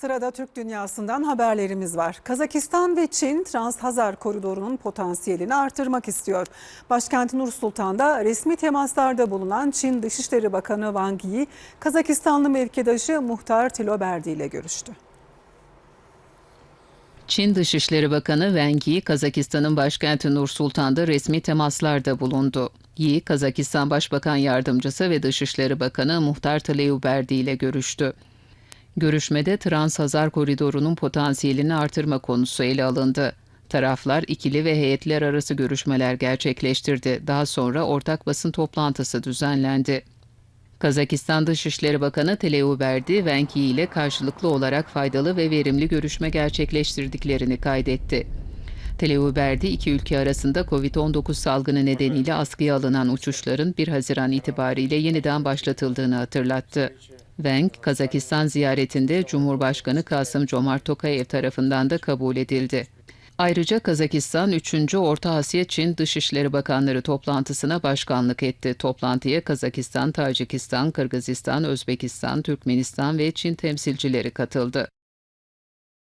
Sırada Türk dünyasından haberlerimiz var. Kazakistan ve Çin Trans-Hazar koridorunun potansiyelini artırmak istiyor. Başkent Nur Sultan'da resmi temaslarda bulunan Çin Dışişleri Bakanı Wang Yi, Kazakistanlı mevkidaşı Muhtar Tiloberdi ile görüştü. Çin Dışişleri Bakanı Wang Yi, Kazakistan'ın başkenti Nur Sultan'da resmi temaslarda bulundu. Yi, Kazakistan Başbakan Yardımcısı ve Dışişleri Bakanı Muhtar Taleyuberdi ile görüştü. Görüşmede Trans-Hazar koridorunun potansiyelini artırma konusu ele alındı. Taraflar ikili ve heyetler arası görüşmeler gerçekleştirdi. Daha sonra ortak basın toplantısı düzenlendi. Kazakistan Dışişleri Bakanı Teleuberdi, Yi ile karşılıklı olarak faydalı ve verimli görüşme gerçekleştirdiklerini kaydetti. Teleuberdi, iki ülke arasında COVID-19 salgını nedeniyle askıya alınan uçuşların 1 Haziran itibariyle yeniden başlatıldığını hatırlattı. Wang, Kazakistan ziyaretinde Cumhurbaşkanı Kasım Comart Tokayev tarafından da kabul edildi. Ayrıca Kazakistan 3. Orta Asya Çin Dışişleri Bakanları toplantısına başkanlık etti. Toplantıya Kazakistan, Tacikistan, Kırgızistan, Özbekistan, Türkmenistan ve Çin temsilcileri katıldı.